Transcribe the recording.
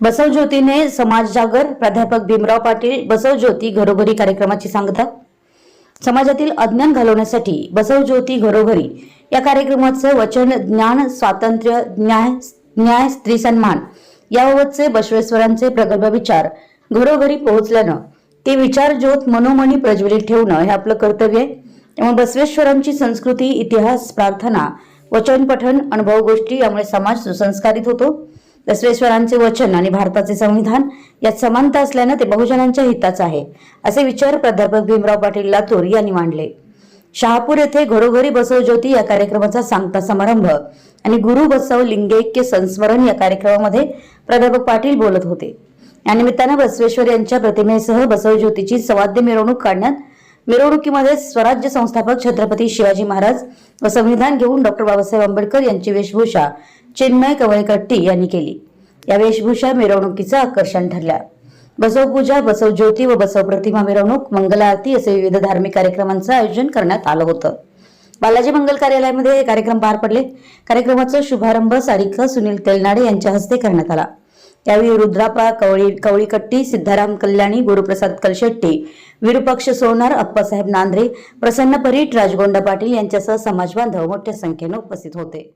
बसव ज्योतीने समाज जागर प्राध्यापक भीमराव पाटील बसव ज्योती घरोघरी कार्यक्रमाची सांगता. समाजातील अज्ञान घालवण्यासाठी बसव ज्योती घरोघरी या कार्यक्रमाचं वचन ज्ञान स्वातंत्र्य न्याय न्याय स्त्री सन्मान याबाबतचे बसवेश्वरांचे प्रगल्भ विचार घरोघरी पोहोचल्यानं ते विचार ज्योत मनोमनी प्रज्वलित ठेवणं हे आपलं कर्तव्य आहे. त्यामुळे बसवेश्वरांची संस्कृती इतिहास प्रार्थना वचन पठण अनुभव गोष्टी यामुळे समाज सुसंस्कारित होतो. दसवेश्वरांचे वचन आणि भारताचे संविधान यात समानता असल्यानं ते बहुजनांच्या हिताचं आहे असे विचार प्राध्यापक भीमराव पाटील लातूर यांनी मांडले. शहापूर येथे घरोघरी बसव ज्योती या कार्यक्रमाचा सांगता समारंभ आणि गुरु बसव लिंगैक्य संस्मरण या कार्यक्रमामध्ये प्राध्यापक पाटील बोलत होते. या निमित्तानं बसवेश्वर यांच्या प्रतिमेसह बसव ज्योतीची सवाद्य मिरवणूक काढण्यात मिरवणुकीमध्ये स्वराज्य संस्थापक छत्रपती शिवाजी महाराज व संविधान घेऊन डॉक्टर बाबासाहेब आंबेडकर यांची वेशभूषा चिन्मय कवळकट्टी यांनी केली. या वेशभूषा मिरवणुकीचं आकर्षण ठरल्या बसव पूजा बसव ज्योती व बसव प्रतिमा मिरवणूक मंगल आरती असे विविध धार्मिक कार्यक्रमांचं आयोजन करण्यात आलं होतं. बालाजी मंगल कार्यालयामध्ये हे कार्यक्रम पार पडले. कार्यक्रमाचा शुभारंभ सारिका सुनील तेलनाडे यांच्या हस्ते करण्यात आला. यावेळी रुद्रापा कवळी कवळीकट्टी सिद्धाराम कल्याणी गुरुप्रसाद कलशेट्टी विरुपक्ष सोनार अप्पासाहेब नांद्रे प्रसन्न परीट राजगोंडा पाटील यांच्यासह समाजबांधव मोठ्या संख्येनं उपस्थित होते.